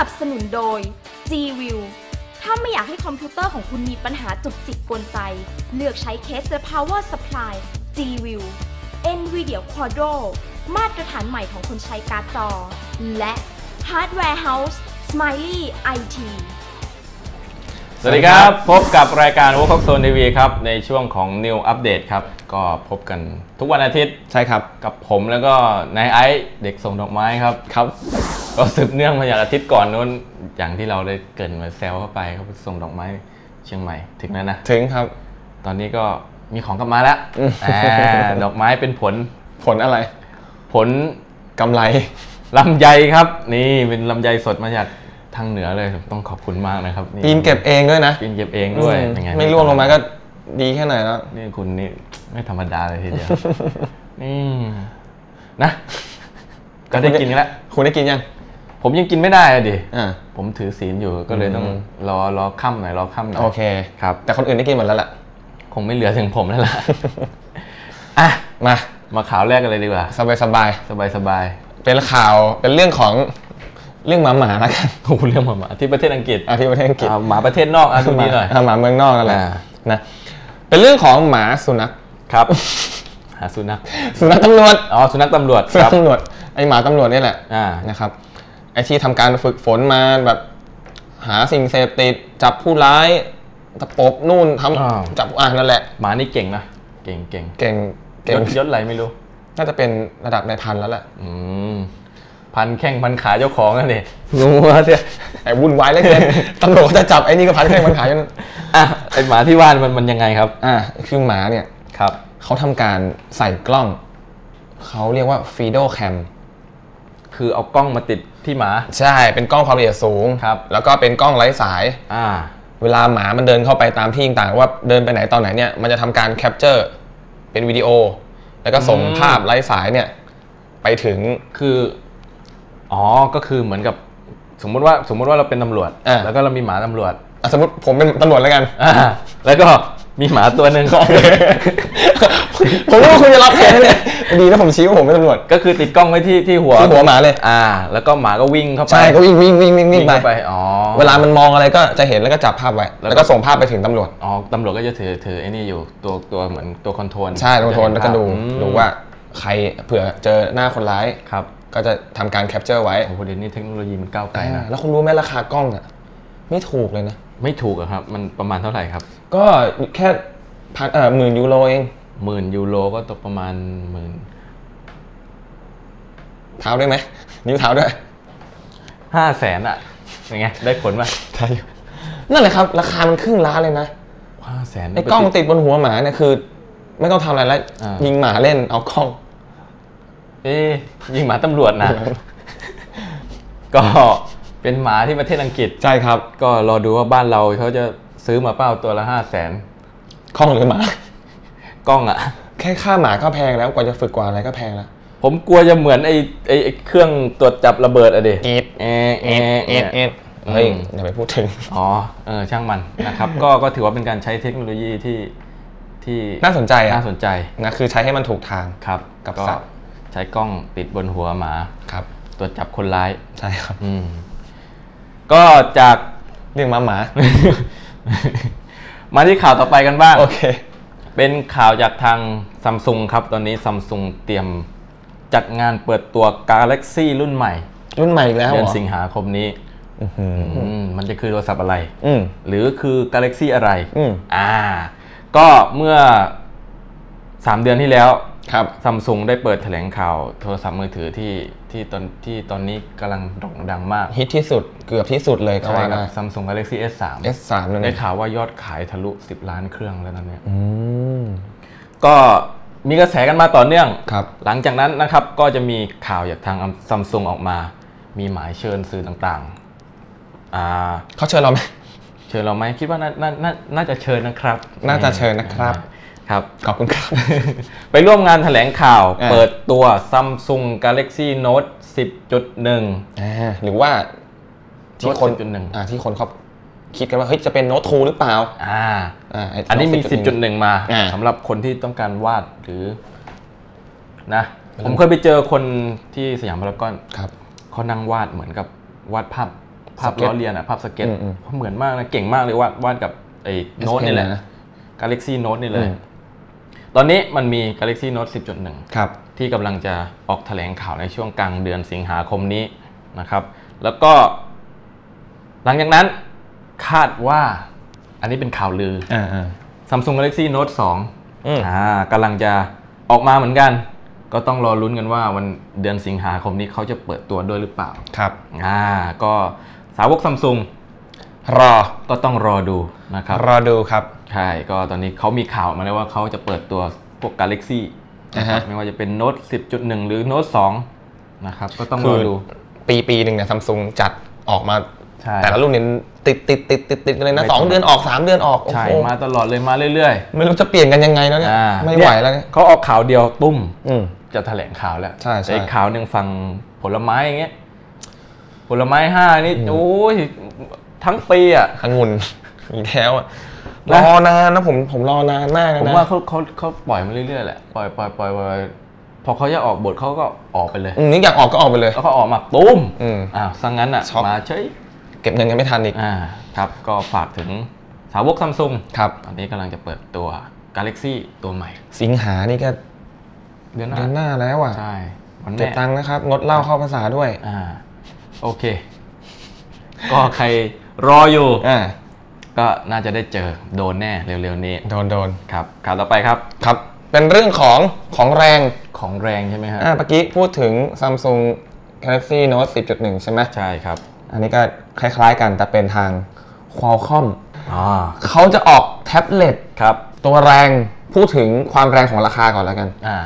นับสนุนโดย G-View ถ้าไม่อยากให้คอมพิวเตอร์ของคุณมีปัญหาจุกจิกกวนใจ เลือกใช้เคส The Power Supply G-View NVIDIA Quadro มาตรฐานใหม่ของคนใช้การ์ดจอ และ Hardware House Smiley IT สวัสดีครับ พบกับรายการ Work of Zone TV ครับ ในช่วงของ New Update ครับ ก็พบกันทุกวันอาทิตย์ ใช่ครับ กับผมแล้วก็นายไอซ์เด็กส่งดอกไม้ครับ ครับ ก็สืบเนื่องมาจากอาทิตย์ก่อนนู้นอย่างที่เราได้เกรินมาแซวเข้าไปเขาไปส่งดอกไม้เชียงใหม่ถึงแล้วนะถึงครับ ตอนนี้ก็มีของกลับมาแล้วอืมอ่าดอกไม้เป็นผลผลอะไร ผลกำไรลำไยครับ นี่เป็นลำไยสดมาจากทางเหนือเลยต้องขอบคุณมากนะครับปีนเก็บเองด้วยนะปีนเก็บเองด้วยอืมเป็นงไม่ร่วงลงมาก็ดีแค่ไหนแล้วนี่คุณนี่ไม่ธรรมดาเลยทีเดียวนี่นะ ก็ได้กินกันแล้วคุณได้กินยัง ผมยังกินไม่ได้อะดิอ่าผมถือศีลอยู่ก็เลยต้องอืมรอรอค่ำหน่อยรอค่ำหน่อยโอเคครับแต่คนอื่นได้กินหมดแล้วล่ะคงไม่เหลือถึงผมแล้วล่ะอะมามาข่าวแรกกันเลยดีกว่า สบายสบายสบายสบายๆเป็นข่าวเป็นเรื่องของเรื่องหมาหมาๆแล้วกันโอ้โหเรื่องหมาหมาที่ประเทศอังกฤษอาที่ประเทศอังกฤษอ่าหมาประเทศนอกอะตรงนี้หน่อยาหมาเมืองนอกนั่นแหละอ่านะเป็นเรื่องของหมาสุนัขครับ หาสุนัขสุนัขตำรวจอ๋อสุนัขตำรวจสุคนัรัขบตำรวจไอหมาตำรวจนี่แหละอ่านะครับไอที่ทำการฝึกฝนมาแบบ หาสิ่งเสพติดจับผู้ร้ายตะปบนู่นทอ้าวำจับอ่านั่นแหละหมานี่เก่งนะเก่งเก่งเก่งยเก่งศยศอะไรไม่รู้ น่าจะเป็นระดับในายพันแล้วแหละอืมพันแข้งพันขาเจ้าของนั่นเองงูเนี่ยไอ้วุ่นวายเหลยเกินตำรวจเขาจะจับไอ้นี่ก็พันแข้งพันขาอยู่นั่นอะไอหมาที่ว่ามันมันยังไงครับ อ่าคือหมาเนี่ยครับ เขาทำการใส่กล้อง เขาเรียกว่าฟีโดแคมคือเอากล้องมาติดที่หมา ใช่เป็นกล้องความละเอียดสูงครับ แล้วก็เป็นกล้องไร้สาย อ่า เวลาหมามันเดินเข้าไปตามที่ต่างๆ ว่าเดินไปไหนตอนไหนเนี่ยมันจะทำการแคปเจอร์เป็นวิดีโอ แล้วก็ส่งอืมภาพไร้สายเนี่ย ไปถึงคือ อ๋อก็คือเหมือนกับสมมุติว่าสมมุติว่าเราเป็นตำรวจอ่าแล้วก็เรามีหมาตำรวจอะสมมติผมเป็นตำรวจแล้วกันอ่าแล้วก็ มีหมาตัวหนึ่งผมรู้ว่าคุณจะรับแทนเนี่ยดีนะผมชี้ว่าผมเป็นตำรวจก็คือติดกล้องไว้ที่ที่หัวที่หัวหมาเลย อ่า แล้วก็หมาก็วิ่งเข้าไปใช่ก็วิ่งวิ่งวิ่งวิ่งวิ่วิ่งงไปเข้าไปอ๋อเวลามันมองอะไรก็จะเห็นแล้วก็จับภาพไว้แล้วก็แล้วก็ส่งภาพไปถึงตำรวจอ๋อตำรวจก็จะถือถือไอ้นี่อยู่ตัวตัวเหมือนตัวคอนโทรลใช่ตรงโทนแล้วก็ดูอืมดูว่าใครเผื่อเจอหน้าคนร้ายครับ ก็จะทำการแคปเจอร์ไว้โอ้โหเดี๋ยวนี้เทคโนโลยีมันก้าวไกลนะแล้วคุณรู้ไหมราคากล้องอะไม่ถูกเลยนะ ไม่ถูกอะครับ มันประมาณเท่าไหร่ครับ ก็แค่พันเอ่อหมื่นยูโรเองหมื่นยูโรก็ตกประมาณหมื่นเท้าด้วยไหมนิ้วเท้าด้วยห้าแสนอะเป็นไงได้ผลไหมใช่นั่นแหละครับ ราคามันครึ่งล้านเลยนะห้าแสนไอ้กล้องติดบนหัวหมาเนี่ยคือ ไม่ต้องทำอะไรแล้วอ่ายิยิงหมาเล่นเอากล้อง เอ๊ยยิงหมาตำรวจนะก็ เป็นหมาที่ประเทศอังกฤษ ใช่ครับ ก็รอดูว่าบ้านเราเขาจะซื้อมาเป้าตัวละห้าแสนกล้องหรือหมากล้องอะแค่ค่าหมาก็แพงแล้วกว่าจะฝึกกว่าอะไรก็แพงแล้วผมกลัวจะเหมือนไอ้ไอ้ไอ้เครื่องตรวจจับระเบิดอะดิเอ็ดเอะเอะเอะเฮ้ยอืมอย่าไปพูดถึง อ๋อเออช่างมันนะครับ ก็ก็ถือว่าเป็นการใช้เทคโนโลยีที่ที่น่าสนใจอะน่าสนใจนะคือใช้ให้มันถูกทางครับกับก็สัตว์ใช้กล้องติดบนหัวหมาครับ ตรวจจับคนร้ายใช่ครับ อืม ก็จากเรื่องหมาหมา มาที่ข่าวต่อไปกันบ้าง โอเค เป็นข่าวจากทางซัมซุงครับ ตอนนี้ซัมซุงเตรียมจัดงานเปิดตัว Galaxy รุ่นใหม่ รุ่นใหม่อีกแล้วเหเดืรอนอสิงหาคมนี้อื้อหืออืมมันจะคือโทรศัพท์อะไรอืมหรือคือ Galaxy อะไรอืมอ่า ก็เมื่อ 3 เดือนที่แล้ว ครับซัมซุงได้เปิดแถลงข่าวโทรศัพท์มือถือที่ที่ตอนที่ตอนนี้กำลังโด่งดังมาก ฮิตที่สุดเกือบที่สุดเลยก็ใช่ว่าครัได้บ Samsung Galaxy S3 S3 นั่นเอได้งข่าวว่ายอดขายทะลุ 10 ล้านเครื่องแล้วนั่นเนี่ยอืมก็มีกระแสกันมาต่อเนื่อง ครับ หลังจากนั้นนะครับก็จะมีข่าวจากทางซัมซุงออกมา มีหมายเชิญสื่อต่างๆอ่าเขาเชิญเราไหม เชิญเราไหมคิดว่าน่าน่าน่าน่าจะเชิญนะครับน่าจะเชิญนะครับ ครับขอบคุณครับ ไปร่วมงานแถลงข่าวอ่าเปิดตัว Samsung Galaxy Note 10.1อ่าหรือว่าที่คน Note 10.1อ่าที่คนเขาคิดกันว่าเฮ้ยจะเป็นโน้ตทูหรือเปล่า อ่าอ่าไอันนี้มี Note 10.1มาอ่าสำหรับคนที่ต้องการวาดหรือนะผมเคยไปเจอคนที่สยามพารากอนครับเขานั่งวาดเหมือนกับวาดภาพภาพสเก็ตล้อเลียนอะภาพสเก็ตอืมอืมเหมือนมากนะ เก่งมากเลยวาดวาดกับไอ้โน้ต S Pen นี่แหละนะ Galaxy Note นี่เลยอืม ตอนนี้มันมี Galaxy Note 10.1 ครับ ที่กำลังจะออกแถลงข่าวในช่วงกลางเดือนสิงหาคมนี้นะครับ แล้วก็ หลังจากนั้นคาดว่าอันนี้เป็นข่าวลืออ่าอ่า Samsung Galaxy Note 2อืมอ่ากำลังจะออกมาเหมือนกัน ก็ต้องรอลุ้นกันว่าวันเดือนสิงหาคมนี้เขาจะเปิดตัวด้วยหรือเปล่า ครับ อ่า ก็สาวกซัมซุง รอก็ต้องรอดูนะครับรอดูครับ ใช่ก็ตอนนี้เขามีข่าวมาแล้วว่าเขาจะเปิดตัวพวก Galaxy อ่าฮะไม่ว่าจะเป็น Note 10.1 หรือ Note 2นะครับก็ต้องคืรออดูปีปีหนึ่งเนี่ยซัมซุงจัดออกมาใช่แต่ละรุ่นเนี่ยติดติดติดติดติดกันเลยนะไม่สองต้องเดือนออกสามเดือนออกโอ้ใช่โหมาตลอดเลยมาเรื่อยไม่รู้จะเปลี่ยนกันยังไงแล้วๆเนี่ยอ่าไม่ไหวแล้วเนี่ยเขาออกข่าวเดียวตุ้มอืมจะแถลงข่าวแล้วใช่ใช่แต่อีกข่าวหนึ่งฟังผลไม้อย่างเงี้ยผลไม้ห้านี่อืมโอ้ย ทั้งปีอะองุ่นอีกแล้วอะรนะอนานนะผมผมรอนานมากเลยผมนะว่าเขาเขาเขาปล่อยมาเรื่อยๆแหละปล่อยปล่อยปล่อยปล่อยพอเขาจะออกบทเขาก็ออกไปเลยอืมนี่อยากออกก็ออกไปเลยแล้วเขาออกมาตุ้มอืมอ้าวซังงั้นอะช็อกมาเฉยเก็บเงินกันไม่ทันอีกอ่าครับ ก็ฝากถึงสาวกซัมซุงครับตอนนี้กำลังจะเปิดตัว Galaxy ตัวใหม่ สิงหานี่ก็เดือนหเดือนหน้าน้าแล้วอะใช่วันเก็บแม่ตังค์นะครับงดเหล้าเข้าภาษาด้วยอ่าโอเค ก็ใครรออยู่อ่าก็น่าจะได้เจอโดนแน่เร็วๆนี้ โดนโดนครับข่าวต่อไปครับครับ เป็นเรื่องของของแรงของแรงใช่ไหมฮะอ่าเมื่อกี้พูดถึง Samsung Galaxy Note 10.1 ใช่ไหมใช่ครับ อันนี้ก็คล้ายๆกันแต่เป็นทาง Qualcomm อ๋อเขาจะออกแท็บเล็ตครับ ตัวแรงพูดถึงความแรงของราคาก่อนแล้วกันอ่า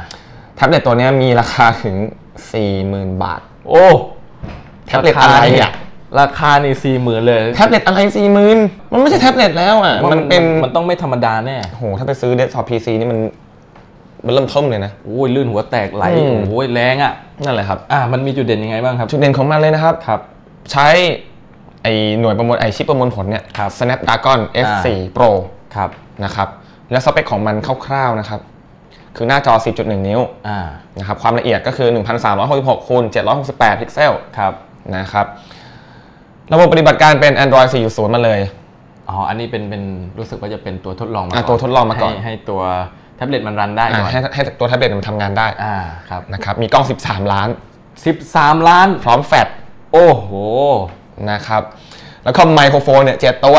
แท็บเล็ตตัวเนี้ยมีราคาถึง 40,000 บาท โอ้แท็บเล็ตอะไรอะ ราคานี่สี่หมื่นเลย แท็บเล็ตอะไร40,000มันไม่ใช่แท็บเล็ตแล้วอะว่ามันเป็น มันต้องไม่ธรรมดาแน่โห ถ้าไปซื้อเดสก์ท็อปพีซีนี่มัน มันเริ่มเทิมเลยนะ โอ้ยลื่นหัวแตกไหลอืมโอ้ยแรงอะ นั่นแหละครับ อ่า มันมีจุดเด่นยังไงบ้างครับ จุดเด่นของมันเลยนะครับ ครับ ใช้ไอหน่วยประมวลไอชิปประมวลผลเนี่ยครับ Snapdragon S4 Pro ครับ นะครับ และสเปคของมันคร่าวๆนะครับ คือหน้าจอ 10.1 นิ้วอ่านะครับ ความละเอียดก็คือ 1366คูณ768 พิกเซล ครับ นะครับ ระบบปฏิบัติการเป็น Android 4.0 มาเลย อ๋อ อันนี้เป็นเป็นรู้สึกว่าจะเป็นตัวทดลองมาอะก่อนตัวทดลองมาก่อนให้ให้ตัวแท็บเล็ตมันรันได้อะก่อนให้ให้ตัวแท็บเล็ตมันทำงานได้ อ่า ครับ นะครับ มีกล้อง 13 ล้าน 13 ล้าน พร้อมแฟลช โอ้โห นะครับ แล้วก็ไมโครโฟนเนี่ยเจ็ดตัว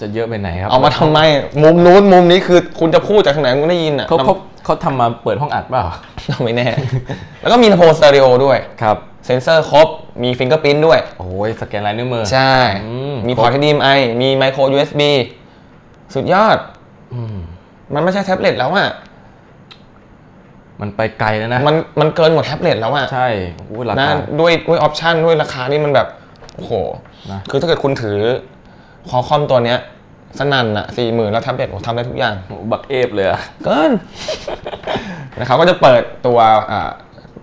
จะเยอะไปไหนครับ เอามาทำไม มุมนู้นมุมนี้คือคุณจะพูดจากทางไหนคุณได้ยินอะเขา เขาเขาทำมาเปิดห้องอัดเปล่าไม่แน่ แล้วก็มีลำโพงสเตอริโอด้วย ครับ เซนเซอร์ครบ มีฟิงเกอร์พิ้นด้วย โอ้ยสแกนลายนิ้วมือ ใช่ อืม มีพอร์ต HDMI มีไมโคร USB สุดยอด อืมมันไม่ใช่แท็บเล็ตแล้วอะ มันไปไกลแล้วนะ มันมันเกินกว่าแท็บเล็ตแล้วอะใช่โอ้ยรานะคา ด้วยด้วยออปชันด้วยราคานี่มันแบบ โอ้โห นะ คือถ้าเกิดคุณถือคอคอมตัวเนี้ย สนั่นอะสี่หมื่นแล้วแท็บเล็ตโอ้ทำได้ทุกอย่าง โอ้บักเอฟเลยอะเกินนะครับก็จะเปิดตัวอ่า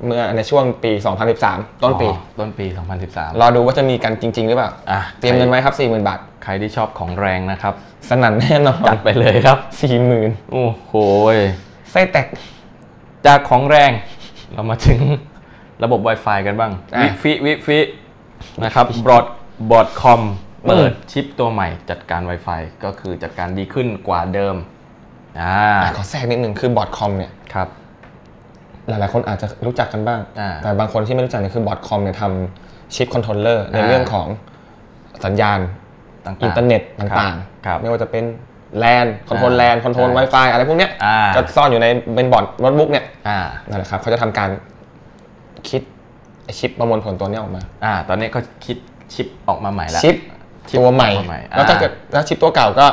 เมื่อในช่วงปี 2013 ต้นปี อ๋อต้นปี 2013 รอดูว่าจะมีกันจริง ๆ หรือเปล่า อะเตรียมเงินไว้ครับ 40,000 บาท ใครที่ชอบของแรงนะครับ สนั่นแน่นอนจัดไปเลยครับ 40,000โอ้โหยไส้แตก จากของแรงเรามาถึงระบบ Wi-Fi กันบ้าง อะ วิฟิวิฟินะครับบอดบอดคอม เปิดชิปตัวใหม่จัดการ Wi-Fi ก็คือจัดการดีขึ้นกว่าเดิมอ่าอะขอแทรกนิดนึงคือบอร์ดคอมเนี่ยครับหลายๆคนอาจจะรู้จักกันบ้างอ่าแต่บางคนที่ไม่รู้จักเนี่ยคือบอร์ดคอมเนี่ยทำชิปคอนโทรลเลอร์ในอ่าเรื่องของสัญญาณต่างๆอินเทอร์เน็ตต่างครับๆไม่ว่าจะเป็นแลนคอนโทรลอ่าแลนคอนโทรลใช่ Wi-Fi อะไรพวกเนี้ยอ่าก็ซ่อนอยู่ในเป็นบอร์ดโน้ตบุ๊กเนี่ยอ่านั่นแหละครับเขาจะทำการคิดไอ้ชิปประมวลผลตัวเนี้ยออกมาอ่าตอนนี้เขาคิดชิปออกมาใหม่แล้วชิปชิป ตัวใหม่ ตัวใหม่แล้วถ้าอ่าเกิดแล้วชิปตัวเก่าก็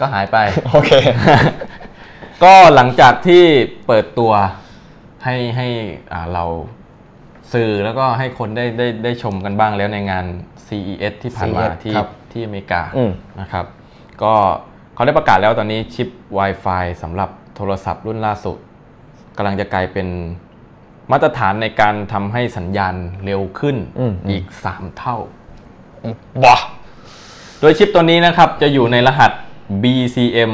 ก็หายไป โอเค ก็หลังจากที่เปิดตัวให้ให้อ่าเราสื่อแล้วก็ให้คนได้ได้ได้ชมกันบ้างแล้วในงาน CES ที่ผ่านมา CES ที่ครับที่อเมริกาอืมนะครับ ก็เขาได้ประกาศแล้วตอนนี้ชิป Wi-Fi สำหรับโทรศัพท์รุ่นล่าสุดกำลังจะกลายเป็นมาตรฐานในการทำให้สัญญาณเร็วขึ้นอืมอีก 3 เท่า บ้าโดยชิปตัวนี้นะครับ จะอยู่ในรหัส BCM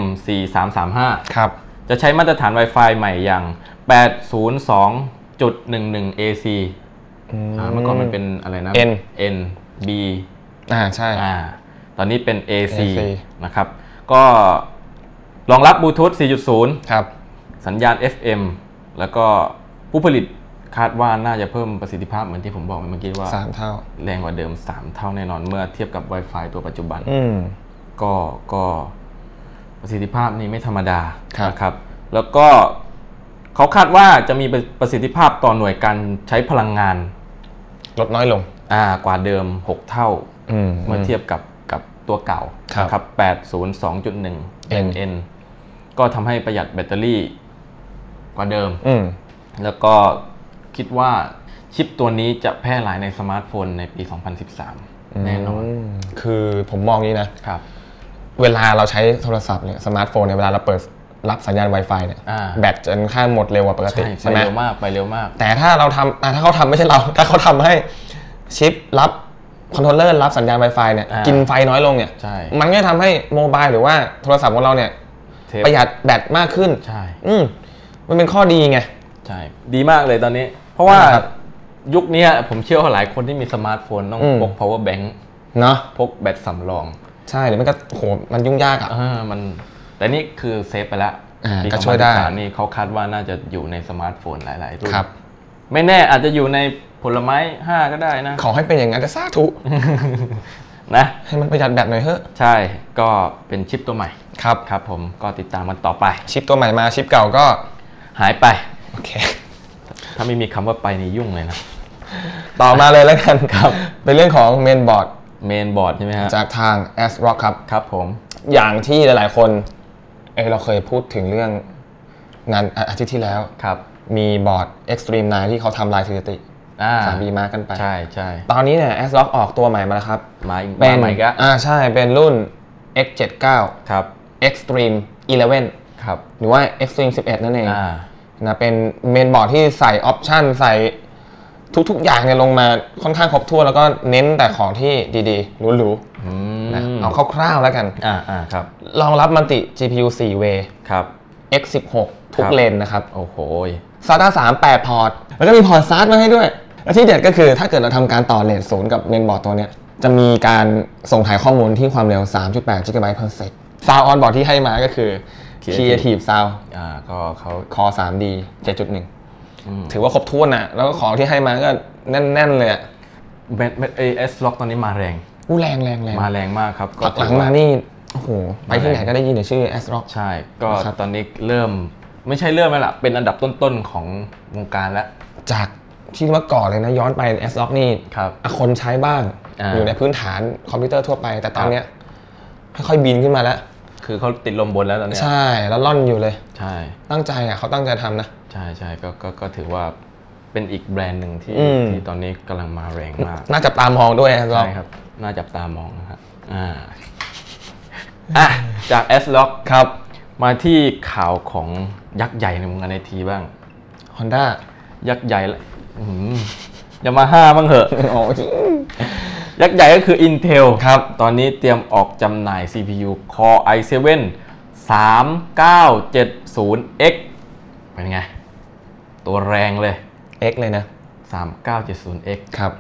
4335 ครับ จะใช้มาตรฐาน Wi-Fi ใหม่อย่าง 802.11 AC อ่าเมื่อก่อนมันเป็นอะไรนะ N N B อ่าใช่อ่าตอนนี้เป็น AC, AC นะครับ ก็รองรับบลูทูธ4.0 ครับ สัญญาณ FM แล้วก็ผู้ผลิต คาดว่าน่าจะเพิ่มประสิทธิภาพเหมือนที่ผมบอกไปเมื่อกี้ว่าสามเท่า แรงกว่าเดิม 3 เท่าแน่นอนเมื่อเทียบกับ Wi-Fi ตัวปัจจุบันอืมก็ก็ประสิทธิภาพนี่ไม่ธรรมดาครับนะครับ แล้วก็เขาคาดว่าจะมีประสิทธิภาพต่อหน่วยการใช้พลังงาน ลดน้อยลงอ่ากว่าเดิม 6 เท่าอืมเมื่อเทียบกับกับตัวเก่าครับนะครับ802.1 N NN ก็ทำให้ประหยัดแบตเตอรี่กว่าเดิมอืมแล้วก็ คิดว่าชิปตัวนี้จะแพร่หลายในสมาร์ทโฟนในปี 2013 แน่นอนมคือผมมองนี้นะครับ เวลาเราใช้โทรศัพท์เนี่ยสมาร์ทโฟนเนี่ยเวลาเราเปิดรับสัญญาณ Wi-Fi เนี่ยอ่าแบตจะค่อนข้างหมดเร็วกว่าปกติใช่ใช่ไปไหมเร็วมากไปเร็วมาก แต่ถ้าเราทำอะถ้าเขาทำไม่ใช่เรา ถ้าเขาทำให้ชิปรับคอนโทรลเลอร์รับสัญญาณ Wi-Fi เนี่ยอ่ากิกินไฟน้อยลงเนี่ยใช่มันก็จะทำให้โมบายหรือว่าโทรศัพท์ของเราเนี่ยเทปประหยัดแบตมากขึ้นใช่อืมมันเป็นข้อดีไง ใช่ ดีมากเลยตอนนี้ เพราะว่าครับยุคเนี้ยผมเชื่อว่าหลายคนที่มีสมาร์ทโฟนต้องอืมพก power bank เนาะพกแบตสำรอง ใช่หรือมันก็โหมันยุ่งยากอะเออมัน แต่นี่คือเซฟไปแล้วอ่าปีก็ช่วยได้2013นี่เขาคาดว่าน่าจะอยู่ในสมาร์ทโฟนหลาย ๆ รุ่นครับไม่แน่อาจจะอยู่ในผลไม้5ก็ได้นะ ขอให้เป็นอย่างนั้นจะสาธุนะให้มันประหยัดแบตหน่อยเถอะใช่ก็เป็นชิปตัวใหม่ครับครับ ผมก็ติดตามกันต่อไป ชิปตัวใหม่มาชิปเก่าก็หายไป โอเค ถ้าไม่มีคำว่าไปนี่ยุ่งเลยนะ ต่อมาเลยแล้วกันครับ เป็นเรื่องของเมนบอร์ดเมนบอร์ดใช่ไหมฮะจากทาง S Rock ครับ ครับผม อย่างที่หลาย ๆ คนเอยเราเคยพูดถึงเรื่องงานอาอาทิตย์ที่แล้วครับ มีบอร์ด Extreme 9 ที่เขาทำลายสถิติอ่าสามบีมากันไปใช่ใช่ตอนนี้เนี่ย S Rock ออกตัวใหม่มาแล้วครับมาอีกเป็นมาใหม่ก็อ่าใช่เป็นรุ่น X79 ครับ Extreme 11ครับหรือว่า Extreme 11 นั่นเองอ่า นะเป็นเมนบอร์ดที่ใส่ออปชันใส่ทุกๆ อย่างเนี่ยลงมาค่อนข้างครบถ้วนแล้วก็เน้นแต่ของที่ดีๆหรูอืมๆนะเอาคร่าวๆแล้วกันอ่าอ่าครับรองรับมันติ GPU 4 way ครับ X16 ทุกครับเลนนะครับ โอ้โห SATA 3 8 พอร์ต แล้วก็มีพอร์ตซาร์มาให้ด้วย และที่เด็ดก็คือถ้าเกิดเราทำการต่อเลนศูนย์กับเมนบอร์ดตัวเนี้ย จะมีการส่งถ่ายข้อมูลที่ความเร็ว 3.8 GB per sec ซาวออนบอร์ดที่ให้มาก็คือ Creative Sound อ่าก็เขา Core 3D 7.1อืมถือว่าครบถ้วนนะแล้วก็ของที่ให้มาก็แน่น ๆ เลยอะเมนเมนเอสล็อกตอนนี้มาแรงอู้แรงแรงแรงมาแรงมากครับหลังถือว่มานี่โอ้โหไปที่ไหนก็ได้ยินแต่ชื่อ S Rock ใช่ ก็นะครับตอนนี้เริ่มไม่ใช่เริ่มแล้วล่ะ เป็นอันดับต้นๆของวงการแล้ว จากที่เมื่อก่อนเลยนะย้อนไป S Rock นี่ครับอะคนใช้บ้างอ่าอยู่ในพื้นฐานคอมพิวเตอร์ทั่วไป แต่ตอนครับเนี้ยค่อยๆบินขึ้นมาแล้ว คือเขาติดลมบนแล้วตอนเนี้ยใช่แล้วล่อนอยู่เลย ใช่ตั้งใจอะเขาตั้งใจทำนะ ใช่ใช่ก็ก็ก็ถือว่าเป็นอีกแบรนด์หนึ่งที่อืม ที่ตอนนี้กำลังมาแรงมาก น่าจับตามองด้วย S Rock ใช่ครับ น่าจับตามองนะครับอ่าอะ จาก S Lock ครับ มาที่ข่าวของยักษ์ใหญ่ในวงการไอทีบ้าง Honda ยักษ์ใหญ่ละอย่ามาห้าบ้างเหอะโอ้ ยักษ์ใหญ่ก็คือ Intel ครับ ตอนนี้เตรียมออกจำหน่าย CPU Core i7 3970X เป็นไง ตัวแรงเลย X เลยนะ 3970X ครับ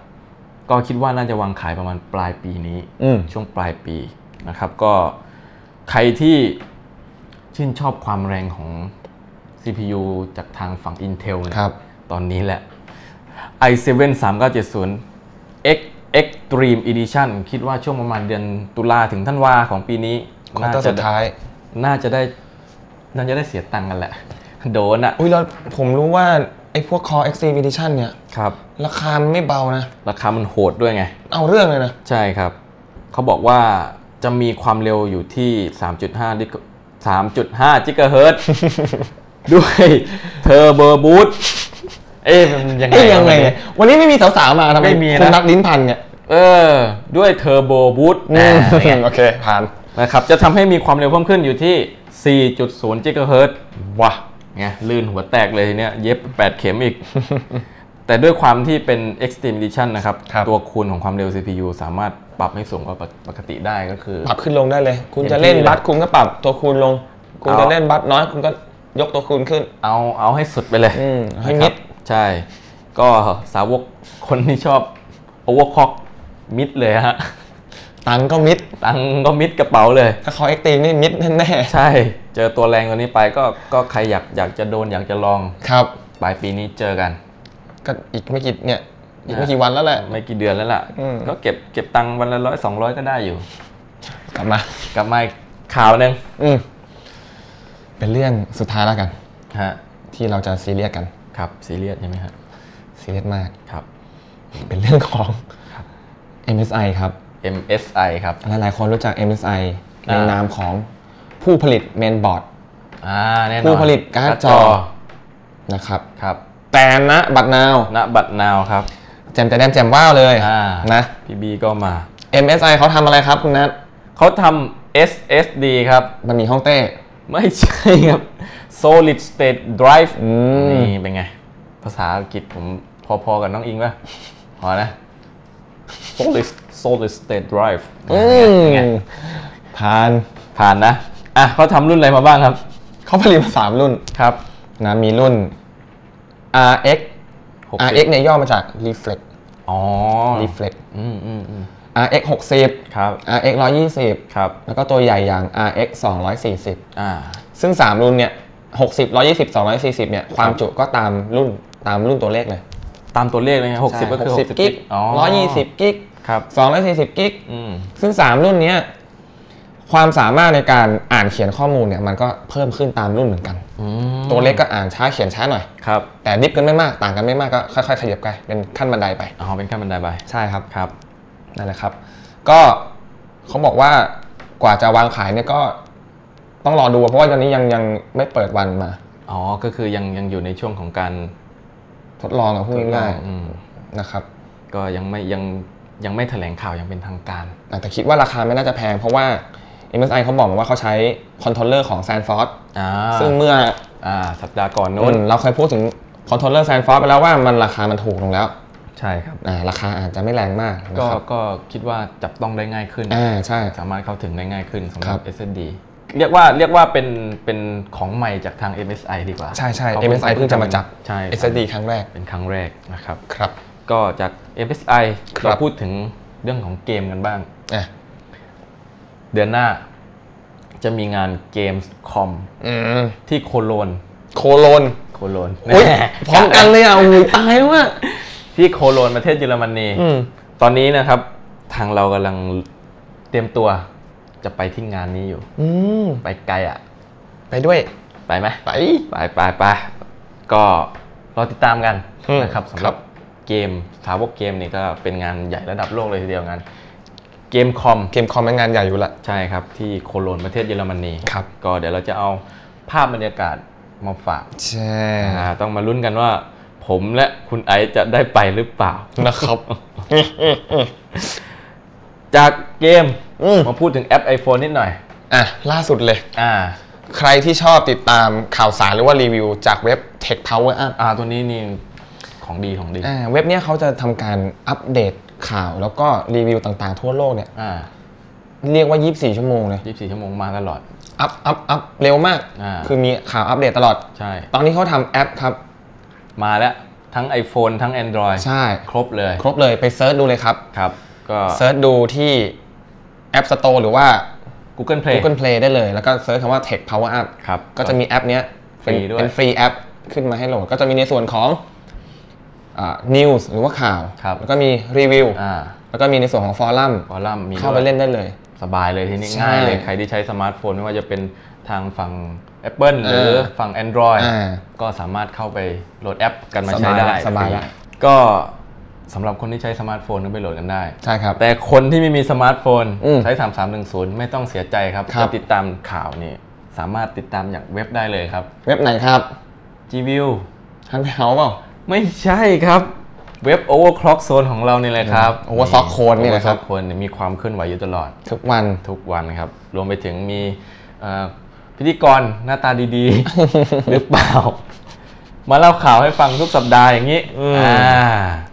ก็คิดว่าน่าจะวางขายประมาณปลายปีนี้อืมช่วงปลายปีนะครับก็ใครที่ชื่นชอบความแรงของ CPU จากทางฝั่ง Intel เนี่ยครับตอนนี้แหละ i7 3970 X Extreme Edition คิดว่าช่วงประมาณเดือนตุลาถึงธันวาของปีนี้ควอเตอร์สุดท้าย น่าจะได้น่าจะได้เสียตังค์กันแหละ โดนอะอุ้ยแล้วผมรู้ว่าไอ้พวก Core Extreme Edition เนี่ยครับราคามันไม่เบานะ ราคามันโหดด้วยไง เอาเรื่องเลยนะ ใช่ครับ เขาบอกว่าจะมีความเร็วอยู่ที่ 3.5ลิก3.5จิกะเฮิรตซ์ด้วยเทอร์โบบูท เอ๊ะมันยังไงเอ้ยยังไงวะเนี่ยวันนี้ไม่มีสาวๆมาทำไมไม่มีนะคุณนักลิ้นพันเนี่ยเออ ด้วยเทอร์โบบูทอืมโอเค ผ่านนะครับจะทำให้มีความเร็วเพิ่มขึ้นอยู่ที่ 4.0 จิกะเฮิรตซ์ว้าไงลื่นหัวแตกเลยทีเนี้ยเย็บ 8 เข็มอีก แต่ด้วยความที่เป็น Extreme Edition นะครับครับตัวคูณของความเร็ว CPU สามารถปรับให้สูงกว่าปกติได้ก็คือ ปรับขึ้นลงได้เลย คุณเต็มจะเล่นที่เลยบัตคุณก็ปรับตัวคูณลง คุณเอาจะเล่นบัตน้อยคุณก็ยกตัวคูณขึ้น เอาเอาให้สุดไปเลยอืมให้นะคมิรับด ใช่ ก็สาวกคนที่ชอบ overclock มิดเลยฮะ ตังค์ก็มิด ตังค์ก็มิดกระเป๋าเลย ถ้าเขาเอ็กตีนี่มิดแน่ใช่ เจอตัวแรงตัวนี้ไปก็ก็ใครอยากอยากจะโดนอยากจะลองๆครับ ปลายปีนี้เจอกัน ก็อีกไม่กี่เนี่ย อีกไม่กี่วันแล้วแหละ ไม่กี่เดือนแล้วล่ะอืมก็เก็บเก็บตังค์วันละร้อยสองร้อยก็ได้อยู่ กลับมา กลับมาอีกข่าวหนึ่งอืมเป็นเรื่องสุดท้ายแล้วกัน ฮะ ที่เราจะซีเรียสกัน ครับซีเรียสใช่ไหมฮะซีเรียสมากครับ เป็นเรื่องของ MSI ครับ MSI ครับหลายๆคนรู้จัก MSI ในอ่านนามของผู้ผลิตเมนบอร์ดอ่าแน่นอนผู้ผลิตการ์ดจอนะครับครับ แต่ณบัตรนาวณบัตรนาวครับ แจมแต่แดมแจมว้าวเลยอ่านะพี่บีก็มา MSI เขาทำอะไรครับคุณนัทเขาทำ SSD ครับมันมีห้องเต้ ไม่ใช่ครับ Solid State Drive อืมนี่เป็นไง ภาษาอังกฤษผมพอๆกับน้องอิงป่ะพอนะ Solid Solid State Drive อืมเป็นไงผ่านผ่านนะ อะเขาทำรุ่นอะไรมาบ้างครับ เขาผลิตมาสามรุ่นครับนะมีรุ่น RX 60 RX เนี่ยย่อมาจาก Reflect อ๋อ Reflect อืมอืมอืม RX 60ครับ RX 120ครับ แล้วก็ตัวใหญ่อย่าง RX 240อ่า ซึ่ง 3 รุ่นเนี่ย 60 120 240เนี่ยความจุก็ตามรุ่นตามรุ่นตัวเลขเลย ตามตัวเลขเลยไงหกสิบก็คือหกสิบกิกอ๋อ120กิกครับ240กิกอืมซึ่ง3รุ่นเนี้ยความสามารถในการอ่านเขียนข้อมูลเนี่ยมันก็เพิ่มขึ้นตามรุ่นเหมือนกันอืมตัวเล็กก็อ่านช้าเขียนช้าหน่อยครับแต่ดิฟกันไม่มากต่างกันไม่มากก็ค่อยๆขยับไปเป็นขั้นบันไดไปอ๋อเป็นขั้นบันไดไปใช่ครับครับนั่นแหละครับ ก็เขาบอกว่ากว่าจะวางขายเนี่ยก็ ต้องรอดูเพราะว่าตอนนี้ยังยังไม่เปิดวันมา อ๋อ ก็คือยังยังอยู่ในช่วงของการทดลองอะพูดง่ายอืมๆนะครับ ก็ยังไม่ยังยังไม่แถลงข่าวยังเป็นทางการ แต่คิดว่าราคาไม่น่าจะแพงเพราะว่า MSI เขาบอกมาว่าเขาใช้คอนโทรลเลอร์ของ Sandforce อ่าซึ่งเมื่ออ่าสัปดาห์ก่อนอืนู้นมเราเคยพูดถึงคอนโทรลเลอร์ Sandforce ไปแล้วว่ามันราคามันถูกลงแล้ว ใช่ครับอ่าราคาอาจจะไม่แรงมากนะก็ครับก็คิดว่าจับต้องได้ง่ายขึ้นอ่าใช่สามารถเข้าถึงได้ง่ายขึ้นสำหครัรับบ SSD เรียกว่าเรียกว่าเป็นเป็นของใหม่จากทาง MSI ดีกว่า ใช่ใช่ขา MSI เพิ่งจะมาจับ ใช่ครับ SSD ครั้งแรกเป็นครั้งแรกนะครับครับ ก็จาก MSI ครับเราพูดถึงเรื่องของเกมกันบ้างอะเดือนหน้าจะมีงานเกมส์คอมอืมที่โคโลน โคโลนโคโลนโอ้ยพร้อมกันเลยอะโอ้ยตายแล้วอะที่โคโลนประเทศเยอรมนีอืมตอนนี้นะครับ ทางเรากำลังเตรียมตัว จะไปที่งานนี้อยู่ อืมไปไกลอะ ไปด้วย ไปไหมไปไปไปไปก็รอติดตามกันอืมนะครับสำหรับเกมสาวกเกมนี่ก็เป็นงานใหญ่ระดับโลกเลยทีเดียวงานเกมคอมเกมคอมเป็นงานใหญ่อยู่ละใช่ครับ ที่โคโลนประเทศเยอรมนีครับก็เดี๋ยวเราจะเอาภาพบรรยากาศมาฝากใช่อ่าต้องมาลุ้นกันว่า ผมและคุณไอซ์จะได้ไปหรือเปล่านะครับ จากเกมอืม มาพูดถึงแอป iPhone นิดหน่อย อะล่าสุดเลย อ่า ใครที่ชอบติดตามข่าวสารหรือว่ารีวิวจากเว็บ Tech Power Up อ่าตัวนี้นี่ของดีของดี อ่าเว็บเนี้ยเขาจะทำการอัปเดตข่าวแล้วก็รีวิวต่างๆทั่วโลกเนี่ย อ่าเรียกว่า 24 ชั่วโมงเลย 24ชั่วโมงมาตลอด อัพอัพอัพเร็วมาก อ่า คือมีข่าวอัปเดตตลอด ใช่ ตอนนี้เขาทำแอปครับ มาแล้วทั้ง iPhone ทั้ง Android ใช่ ครบเลย ครบเลยไปเซิร์ชดูเลยครับ ครับ ก็เซิร์ชดูที่ App Store หรือว่า Google Play Google Play ได้เลย แล้วก็เซิร์ชคำว่า Tech Power Up ครับก็จะมีแอปเนี้ยเป็นฟรีด้วยเป็นฟรีแอปขึ้นมาให้โหลด ก็จะมีในส่วนของอ่า news หรือว่าข่าวครับแล้วก็มีรีวิวอ่าแล้วก็มีในส่วนของฟอรัมฟอรัมมีเข้าไปด้วยเล่นได้เลย สบายเลยทีนี้ใช่ง่ายเลย ใครที่ใช้สมาร์ทโฟนไม่ว่าจะเป็นทางฝั่ง Apple หรือเออฝั่ง Android อ่าก็สามารถเข้าไปโหลดแอปกันมาสใช้บายได้ละสบายละฟรีก็ สำหรับคนที่ใช้สมาร์ทโฟนก็ไปโหลดกันได้ ใช่ครับ แต่คนที่ไม่มีสมาร์ทโฟนอืมใช้ 3310 ไม่ต้องเสียใจครับครับจะติดตามข่าวนี่สามารถติดตามอย่างเว็บได้เลยครับ เว็บไหนครับ Gview ฮันเฮาเปล่า ไม่ใช่ครับเว็บ Overclock Zone ของเรานี่แหละครับ Overclock Zone นี่แหละครับ Overclock Zone เนี่ยมีความเคลื่อนไหวอยู่ตลอด ทุกวันทุกวันครับ รวมไปถึงมีเอ่อพิธีกรหน้าตาดีๆ หรือเปล่า มาเล่าข่าวให้ฟังทุกสัปดาห์อย่างนี้อืมอ่า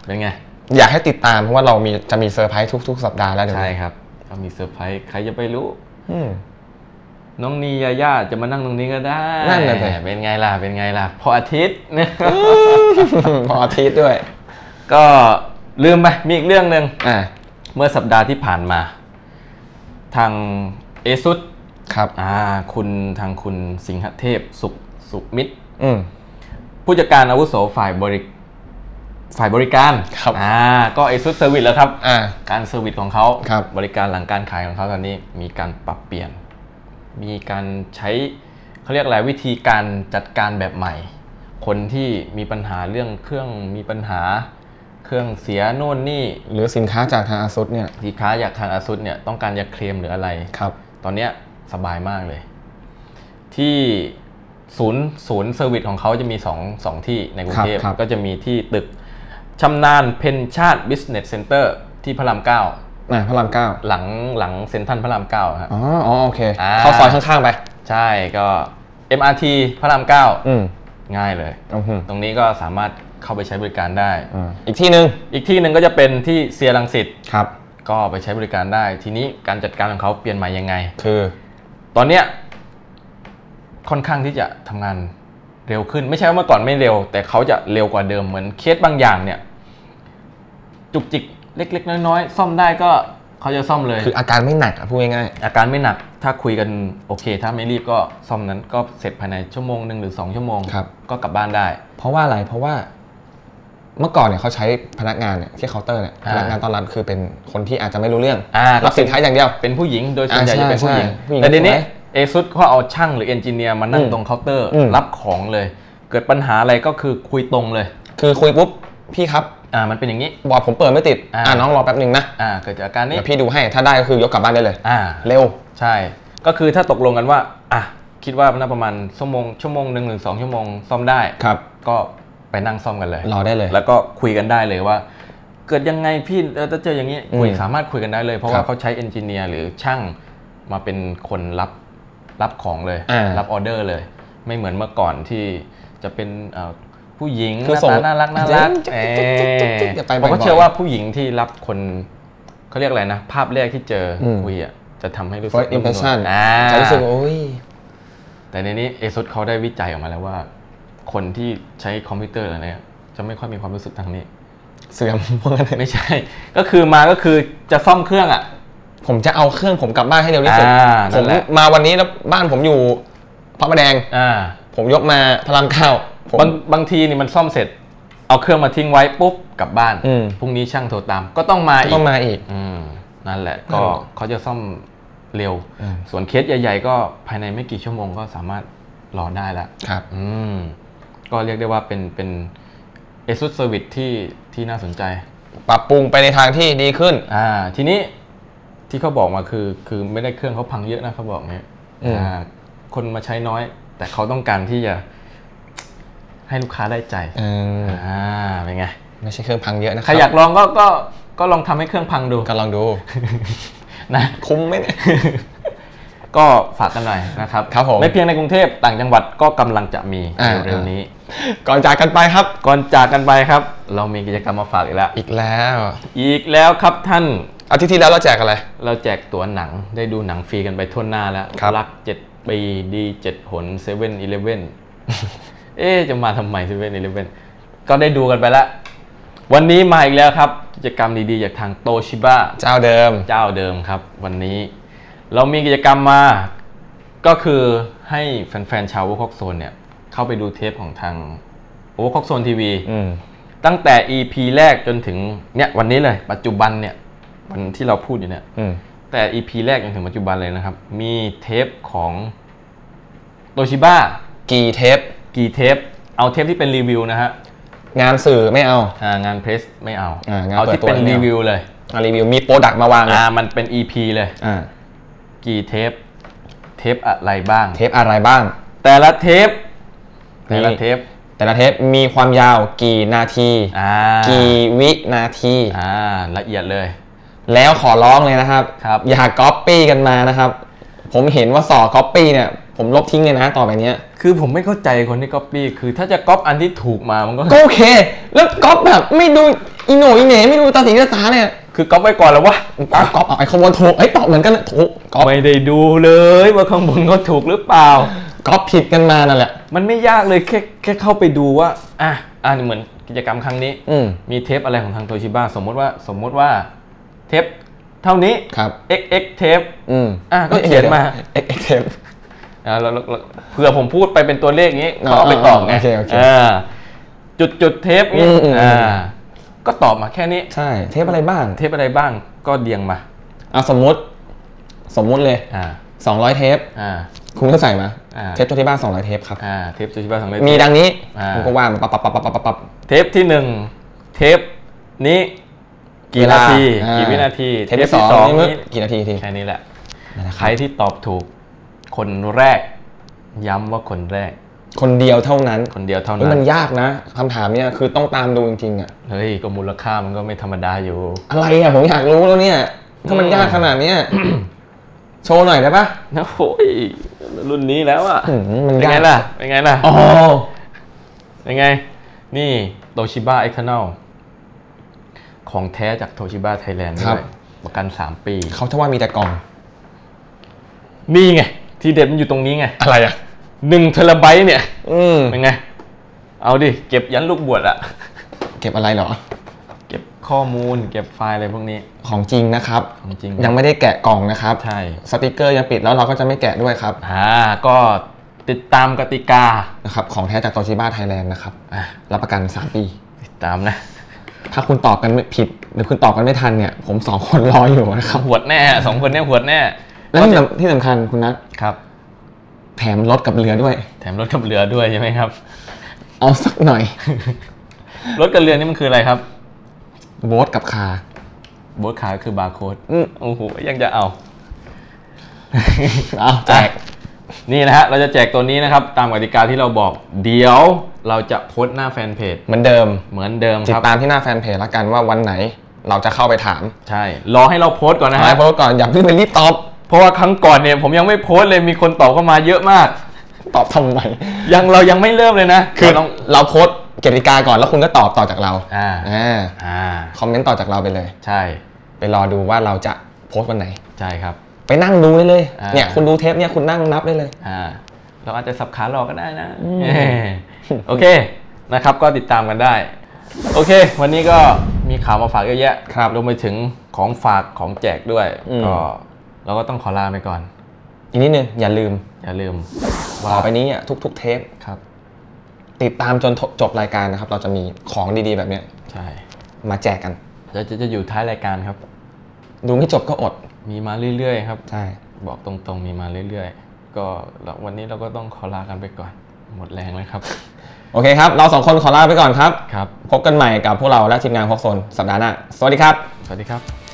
เป็นไง อยากให้ติดตามเพราะว่าเรามีจะมีเซอร์ไพรส์ทุก ๆ สัปดาห์แล้วเดี๋ยวใช่นี้ครับก็มีเซอร์ไพรส์ใครจะไปรู้ อืม น้องนียาย่าจะมานั่งตรงนี้ก็ได้นั่นน่ะสิ เป็นไงล่ะ เป็นไงล่ะ พออาทิตย์นะ พออาทิตย์ด้วย ก็ลืมไป มีอีกเรื่องหนึ่งอ่าเมื่อสัปดาห์ที่ผ่านมา ทางเอซุดครับ อ่า คุณทางคุณสิงหเทพสุขสุขมิตร อืม ผู้จัดการอาวุโสฝ่ายบริ ฝ่ายบริการครับอ่าก็เอซุดเซอร์วิสแล้วครับอ่าการเซอร์วิสของเขาครับบริการหลังการขายของเขาตอนนี้มีการปรับเปลี่ยน มีการใช้เขาเรียกอะไรวิธีการจัดการแบบใหม่ คนที่มีปัญหาเรื่องเครื่องมีปัญหาเครื่องเสียโน่นนี่หรือสินค้าจากทางอาซุสเนี่ยสินค้าอยากทางอาซุสเนี่ยต้องการจะเคลมหรืออะไรครับ ตอนเนี้ยสบายมากเลย ที่ศูนย์ศูนย์เซอร์วิสของเขาจะมี2องสองที่ในกรุงเทพครับครับก็จะมีที่ตึก ชำนาญเพนชาติบิสเนสเซ็นเตอร์ที่พระรามเก้าอ่าพระรามเก้าหลังหลังเซ็นทรัลพระรามเก้าฮะอ๋ออ๋อโอเคอ่าเข้าซอยข้างๆไป ใช่ก็ MRT พระรามเก้าอืมง่ายเลยอือหือตรงนี้ก็สามารถเข้าไปใช้บริการได้อ่าอีกที่หนึ่งอีกที่หนึ่งก็จะเป็นที่เซียรังสิตครับ ก็ไปใช้บริการได้ ทีนี้การจัดการของเขาเปลี่ยนใหม่ยังไง คือ ตอนเนี้ยค่อนข้างที่จะทำงานเร็วขึ้น ไม่ใช่ว่าเมื่อก่อนไม่เร็ว แต่เขาจะเร็วกว่าเดิมเหมือนเคสบางอย่างเนี่ย จุกจิกเล็ก ๆ น้อยๆซ่อมได้ก็เขาจะซ่อมเลยคืออาการไม่หนักอะพูดง่ายอาการไม่หนักถ้าคุยกันโอเค ถ้าไม่รีบก็ซ่อมนั้นก็เสร็จภายในชั่วโมงหนึ่งหรือ 2 ชั่วโมงครับก็กลับบ้านได้ๆเพราะว่าอะไรเพราะว่าเมื่อก่อนเนี่ยเขาใช้พนักงานเนี่ยที่เคาน์เตอร์เนี่ยอ่าพนักงานต้อนรับคือเป็นคนที่อาจจะไม่รู้เรื่องอ่ารับสินค้าอย่างเดียวเป็นผู้หญิงโดยส่วนใหญ่อ่าจะเป็นผู้หญิงใช่ผู้หญิงแต่เดี๋ยวนี้สวยเอซุดเขาเอาช่างหรือเอนจิเนียร์มานั่งอืมตรงเคาน์เตอร์อืมรับของเลย เกิดปัญหาอะไรก็คือคุยตรงเลย คือคุยปุ๊บพี่ครับ อ่ามันเป็นอย่างนี้ บอร์ดผมเปิดไม่ติด อ่าอ่าน้องรอแป๊บหนึ่งนะ อ่าเกิดจากอาการนี้เดี๋ยวพี่ดูให้ถ้าได้ก็คือยกกลับบ้านได้เลย อ่าเร็ว ใช่ ก็คือถ้าตกลงกันว่า อะคิดว่าน่าประมาณชั่วโมงชั่วโมงหนึ่งหรือสองชั่วโมงซ่อมได้ครับก็ไปนั่งซ่อมกันเลยรอได้เลย แล้วก็คุยกันได้เลยว่า เกิดยังไงพี่เออถ้าเจออย่างนี้อืมคุยสามารถคุยกันได้เลย เพราะครัว่าบเขาใช้เอนจิเนียร์หรือช่างมาเป็นคนรับรับของเลยอ่ารับออเดอร์เลย ไม่เหมือนเมื่อก่อนที่จะเป็นเอ่อ ผู้หญิงหคือน้าส่งตาน่ารักน่ารักจิ๊กเอจิ๊กจิ๊กจิ๊กจิ๊กจิ๊กอไปผมก็บ่อยๆเชื่อว่าผู้หญิงที่รับคนเขาเรียกอะไรนะ ภาพแรกที่เจออมคุยอะจะทำให้รู้สึก first impression อ่าจะรู้สึกว่าโอ้ย แต่ในนี้เอซุเขาได้วิจัยออกมาแล้วว่า คนที่ใช้คอมพิวเตอร์อะไรเนี่ยจะไม่ค่อยมีความรู้สึกทางนี้ เสื่อมเพราะงั้นไม่ใช่ ก็คือมาก็คือจะซ่อมเครื่องอะ ผมจะเอาเครื่องผมกลับบ้านให้เร็วที่สุดอ่านั่ผมนแหละ มาวันนี้แล้วบ้านผมอยู่พระประแดง อ่า ผมยกมาพระรามเก้าผม บางบางทีนี่มันซ่อมเสร็จ เอาเครื่องมาทิ้งไว้ปุ๊บกลับบ้านอืมพรุ่งนี้ช่างโทรตาม ก็ต้องมาอีต้กองมาอีกอืมนั่นแหละนั่ก็นแหละเขาจะซ่อมเร็วอืมส่วนเคสใหญ่ ๆ ก็ภายในไม่กี่ชั่วโมงก็สามารถรอได้แล้วครับ อืมก็เรียกได้ว่าเป็นเป็นเอซุสเซอร์วิสที่ที่น่าสนใจ ปรับปรุงไปในทางที่ดีขึ้น อ่า ทีนี้ที่เขาบอกมาคือ คือไม่ได้เครื่องเขาพังเยอะนะเขาบอกเนี้ยอืมอ่าคนมาใช้น้อย แต่เขาต้องการที่จะ ให้ลูกค้าได้ใจเอออ่าเป็นไง ไม่ใช่เครื่องพังเยอะนะคใครัรอยากลองก็ก็ก็ลองทำให้เครื่องพังดูก็ลองดู นะ คุ้มไหมเนี่ย ก็ฝากกันหน่อยนะครับครับผมไม่เพียงในกรุงเทพต่างจังหวัดก็กำลังจะมีอ่า เร็วๆนี้ ก่อนจากกันไปครับ ก่อนจากกันไปครับ เรามีกิจกรรมมาฝากอีกแล้วอีกแล้ว อีกแล้วครับท่านอาทิตย์ที่แล้วเราแจกอะไร เราแจกตั๋วหนังได้ดูหนังฟรีกันไปทั่วหน้าแล้วครับรักเจ็ดปีดีเจ็ดหนเซเว่นอีเลฟเว่น เอ๊ะจะมาทำไมเซเว่นอีเลฟเว่นก็ได้ดูกันไปแล้ว วันนี้มาอีกแล้วครับ กิจกรรมดีๆ จากทางโตชิบะเจ้าเดิม เจ้าเดิมครับ วันนี้เรามีกิจกรรมมา ก็คือให้แฟนๆชาวโอเวอร์คอกโซนเนี่ย เข้าไปดูเทปของทางโอเวอร์คอกโซนทีวีอืมตั้งแต่ EP แรกจนถึงเนี่ยวันนี้เลย ปัจจุบันเนี่ย วันที่เราพูดอยู่เนี่ยอืมแต่ EP แรกจนถึงปัจจุบันเลยนะครับ มีเทปของโตชิบะกี่เทป กี่เทป เอาเทปที่เป็นรีวิวนะฮะ งานสื่อไม่เอาอ่างานเพรสไม่เอาอ่างานเอาที่เปิดตัวเป็นไม่รีเอาวิวเลยอะรีวิวมีโปรดักต์มาวางเลยอ่ามันเป็น EP เลยอ่ากี่เทป เทปอะไรบ้าง เทปอะไรบ้าง แต่ละเทปนี่แต่ละเทป แต่ละเทปมีความยาวกี่นาทีอ่ากี่วินาทีอ่าละเอียดเลย แล้วขอร้องเลยนะครับครับอย่าก๊อปปี้กันมานะครับ ผมเห็นว่าสอก๊อปปี้เนี่ย ผมลบทิ้งเลยนะต่อไปเนี้ย คือผมไม่เข้าใจคนที่ก๊อปปี้คือถ้าจะก๊อปอันที่ถูกมามันก็ ก็โอเค แล้วก๊อปแบบไม่ดูอีโหนอีเหน่ไม่ดูตาสีตาสาเนี่ยคือก๊อปไว้ก่อนแล้ววะก๊อปก๊อปเอาไอ้ขบวนถูกไอ้ยตอบเหมือนกันนะถูกก๊อปไม่ได้ดูเลยว่าข้างบนเขาถูกหรือเปล่าก๊อปผิดกันมานั่นแหละ มันไม่ยากเลยแค่แค่เข้าไปดูว่าอะอ่าเหมือนกิจกรรมครั้งนี้อืมมีเทปอะไรของทางโตชิบ้าสมมุติว่าสมมุติว่าเทปเท่านี้ ครับ xx เทปอืมอะก็เขียนมา เอ็กเอ็ก เทปอ่าแล้วแล้วแล้วเผื่อผมพูดไปเป็นตัวเลขงี้อ๋อเขาเอาไปตอบไงโอเคโอเคอ่าจุดจุดเทปงี้อืมอืมอ่าก็ตอบมาแค่นี้ใช่ เทปอะไรบ้าง เทปอะไรบ้างก็เรียงมาเอาสมมุติ สมมุติเลยอ่า200เทปอ่าคุณก็ใส่มาอ่าเทปตัวที่บ้าน200เทปครับอ่าเทปจุดที่บ้านสองเลขมีดังนี้อ่าคุณก็ว่ามันปั๊บปั๊บปั๊บปั๊บปั๊บปั๊บเทปที่หนึ่งเทปนี้กี่เวลานาทีอ่ากี่กี่วินาที เทปที่สองนี่กี่นาทีทีแค่นี้แหละนั่นแหละใครที่ตอบถูก คนแรก ย้ำว่าคนแรก คนเดียวเท่านั้น คนเดียวเท่าเฮ้ยนั้มันนยากนะคำถามเนี่ยคือต้องตามดูจริงๆอะเฮ้ยก็มูลค่ามันก็ไม่ธรรมดาอยู่ อะไรอะผมอยากรู้แล้วเนี่ยถ้ามันยากขนาดเนี้ยโชว์หน่อยได้ปะนะโอ้ยรุ่นนี้แล้วอะอืมมันเป็นยากไงล่ะเป็นไงล่ะอ๋อเป็นไง นี่โตชิบ้าเอ็กเทอร์นของแท้จากโตชิบ้าไทยแลนด์ด้วยประกัน 3 ปี เขาจะว่ามีแต่กล่อง นี่ไง ที่เด็ดมันอยู่ตรงนี้ไง อะไรอะหนึ่งเทราไบต์เนี่ย อืมเป็นไง เอาดิ เก็บยันลูกบวชอะเก็บอะไรเหรอ เก็บข้อมูล เก็บไฟล์อะไรพวกนี้ ของจริงนะครับ ของจริง ยังไม่ได้แกะกล่องนะครับ ใช่ สติกเกอร์ยังปิดแล้วเราก็จะไม่แกะด้วยครับ อ่า ก็ติดตามกติกา นะครับ ของแท้จากโตชิบ้าไทยแลนด์นะครับ อะรับประกัน 3 ปี ติดตามนะ ถ้าคุณตอบกันไม่ผิด หรือคุณตอบกันไม่ทันเนี่ย ผมสองคนรออยู่นะครับหวดแน่สองคนเนี้หวดแน่ และที่สำที่สำคัญคุณนัทครับ แถมรถกับเรือด้วย แถมรถกับเรือด้วยใช่ไหมครับ เอาสักหน่อย รถกับเรือนี่มันคืออะไรครับโบ๊ทกับคาร์โบ๊ทขาคือบาร์โค้ดอืมโอ้โหยังจะเอา เอาแจก นี่นะฮะเราจะแจกตัวนี้นะครับ ตามกติกาที่เราบอก เดี๋ยวเราจะโพสต์หน้าแฟนเพจเหมือนเดิม เหมือนเดิมติคดรับ ตามที่หน้าแฟนเพจแล้วกันว่าวันไหน เราจะเข้าไปถามใช่ รอให้เราโพสต์ก่อนนะนะฮะเพราะว่าก่อนอย่าเพิ่งไปรีบตอบ เพราะว่าครั้งก่อนเนี่ย ผมยังไม่โพสต์เลยมีคนตอบเข้ามาเยอะมาก ตอบทำไมยังเรายังไม่เริ่มเลยนะคือเราต้องเราโพสต์กติกาก่อนแล้วคุณก็ตอบต่อจากเราอ่าอ่าอ่าคอมเมนต์ต่อจากเราไปเลย ใช่ ไปรอดูว่าเราจะโพสต์วันไหน ใช่ครับ ไปนั่งดูได้เลยอ่า เนี่ยคุณดูเทปเนี่ยคุณนั่งนับได้เลย อ่าเราอาจจะสับขาหลอกก็ได้นะเอ้ยโอเคนะครับก็ติดตามกันได้ โอเค วันนี้ก็มีข่าวมาฝากเยอะแยะครับรวมไปถึงของฝากของแจกด้วย อืม ก็ เราก็ต้องขอลาไปก่อน อีกนิดนึงอย่าลืมอย่าลืมต่อไปนี้อะทุก ๆ เทปครับ ติดตามจนจบรายการนะครับ เราจะมีของดีๆแบบเนี้ยใช่มาแจกกันจะจะจะอยู่ท้ายรายการครับ ดูไม่จบก็อดมีมาเรื่อยๆครับใช่บอกตรงๆมีมาเรื่อยๆ ก็แล้ววันนี้เราก็ต้องขอลากันไปก่อน หมดแรงเลยครับ โอเคครับ เราสองคนขอลาไปก่อนครับครับ พบกันใหม่กับพวกเราและทีมงานพกโซนสัปดาห์หน้า สวัสดีครับ สวัสดีครับ